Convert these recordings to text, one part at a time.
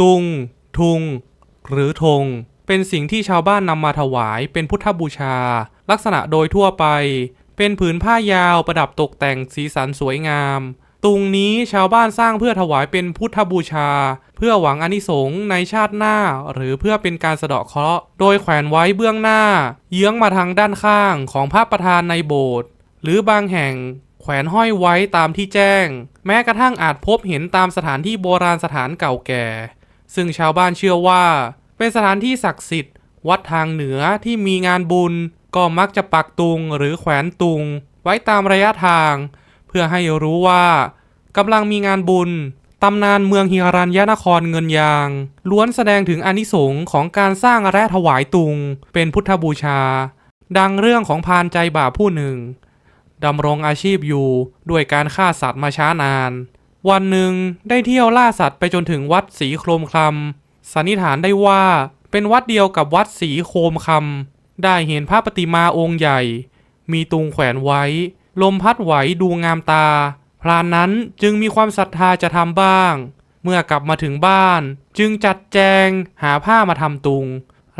ตุง ทุง หรือธง เป็นสิ่งที่ชาวบ้านนำมาถวายเป็นพุทธบูชา ลักษณะโดยทั่วไป เป็นผืนผ้ายาวประดับตกแต่งสีสันสวยงาม ตุงนี้ชาวบ้านสร้างเพื่อถวายเป็นพุทธบูชา เพื่อหวังอนิสงส์ในชาติหน้า หรือเพื่อเป็นการสะเดาะเคราะห์โดยแขวนไว้เบื้องหน้า เยื้องมาทางด้านข้างของพระประธานในโบสถ์หรือบางแห่งแขวนห้อยไว้ตามที่แจ้ง แม้กระทั่งอาจพบเห็นตามสถานที่โบราณสถานเก่าแก่ ซึ่งชาวบ้านเชื่อว่า เป็นสถานที่ศักดิ์สิทธิ์ วัดทางเหนือที่มีงานบุญ ก็มักจะปักตุงหรือแขวนตุง ไว้ตามระยะทาง เพื่อให้รู้ว่ากำลังมีงานบุญตำนานเมืองฮิรัญญนครเงินยาง ล้วนแสดงถึงอานิสงส์ของการสร้างและถวายตุง เป็นพุทธบูชา ดังเรื่องของพานใจบาปผู้หนึ่งดำรงอาชีพอยู่ด้วยการฆ่าสัตว์มาช้านาน วันหนึ่งได้เที่ยวล่าสัตว์ไปจนถึงวัดสีโครมคลำสันนิษฐานได้ว่าเป็นวัดเดียวกับวัดสีโคมคำได้เห็นพระปฏิมาองค์ใหญ่ มีตุงแขวนไว้ ลมพัดไหวดูงามตา พรานนั้นจึงมีความศรัทธาจะทำบ้าง เมื่อกลับมาถึงบ้าน จึงจัดแจงหาผ้ามาทำตุง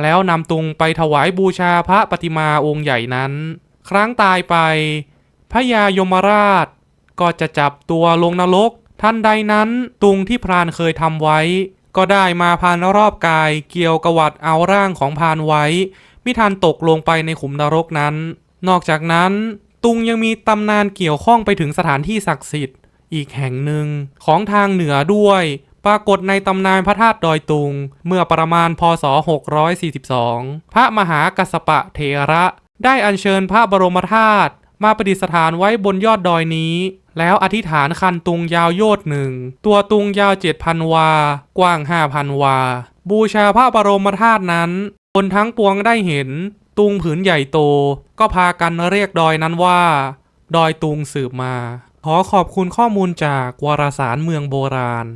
แล้วนำตุงไปถวายบูชาพระปฏิมาองค์ใหญ่นั้น ครั้งตายไปพระยายมราชก็จะจับตัวลงนรก ทันใดนั้นตุงที่พรานเคยทำไว้ ก็ได้มาพานรอบกายเกี่ยวกวัดเอาร่างของพานไว้ มิทันตกลงไปในขุมนรกนั้น นอกจากนั้น ตุงยังมีตำนานเกี่ยวข้องไปถึงสถานที่ศักดิ์สิทธิ์ อีกแห่งหนึ่งของทางเหนือด้วย ปรากฏในตำนานพระธาตุดอยตุง เมื่อประมาณพศ 642 พระมหากัสสปะเถระ ได้อัญเชิญพระบรมธาตุมาประดิษฐานไว้บนยอดดอยนี้ แล้วอธิษฐานคันตุงยาวโยดหนึ่ง ตัวตุงยาว7,000วา กว้าง5,000วา บูชาพระบรมธาตุนั้น คนทั้งปวงได้เห็น ตุงผืนใหญ่โต ก็พากันเรียกดอยนั้นว่า ดอยตุงสืบมา ขอขอบคุณข้อมูลจากวารสารเมืองโบราณ